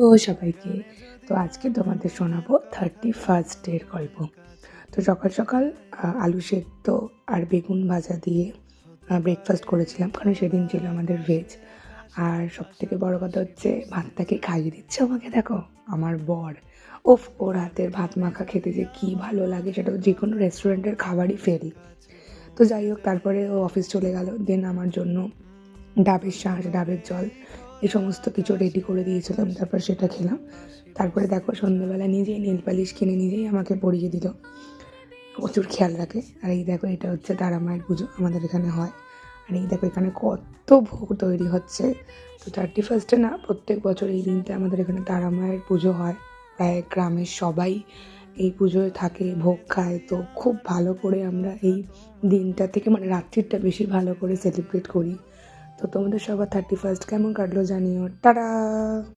ও সবাইকে, তো আজকে তোমাদের শোনাবো থার্টি ফার্স্টের গল্প। তো সকাল সকাল আলু সেদ্ধ আর বেগুন ভাজা দিয়ে ব্রেকফাস্ট করেছিলাম, কারণ সেদিন ছিল আমাদের ভেজ আর সব থেকে বড়ো কথা হচ্ছে, ভাতটাকে খাইয়ে দিচ্ছে আমাকে দেখো? আমার বর। ওফ ওর হাতের ভাত মাখা খেতে যে কী ভালো লাগে, সেটা যে কোনো রেস্টুরেন্টের খাবারই ফেল তো যাই হোক, তারপরে ও অফিস চলে গেল দেন আমার জন্য ডাবের শাঁস, ডাবের জল সমস্ত কিছু রেডি করে দিয়েছিলাম, তারপর সেটা খেলাম। তারপরে দেখো সন্ধ্যেবেলা নিজেই নীল পালিশ কিনে নিজেই আমাকে পরিয়ে দিল। প্রচুর খেয়াল রাখে। আর এই দেখো এটা হচ্ছে তারা মায়ের পুজো আমাদের এখানে হয়। আর এই দেখো এখানে কত ভোগ তৈরি হচ্ছে। তো থার্টি ফার্স্টে না প্রত্যেক বছর এই দিনটা আমাদের এখানে তারা মায়ের পুজো হয়। প্রায় গ্রামের সবাই এই পুজোয় থাকে, ভোগ খায়। তো খুব ভালো করে আমরা এই দিনটা থেকে মানে রাত্রিটা বেশি ভালো করে সেলিব্রেট করি। তো তোমাদের সবার থার্টি ফার্স্ট কেমন কাটলো জানিও। টাটা!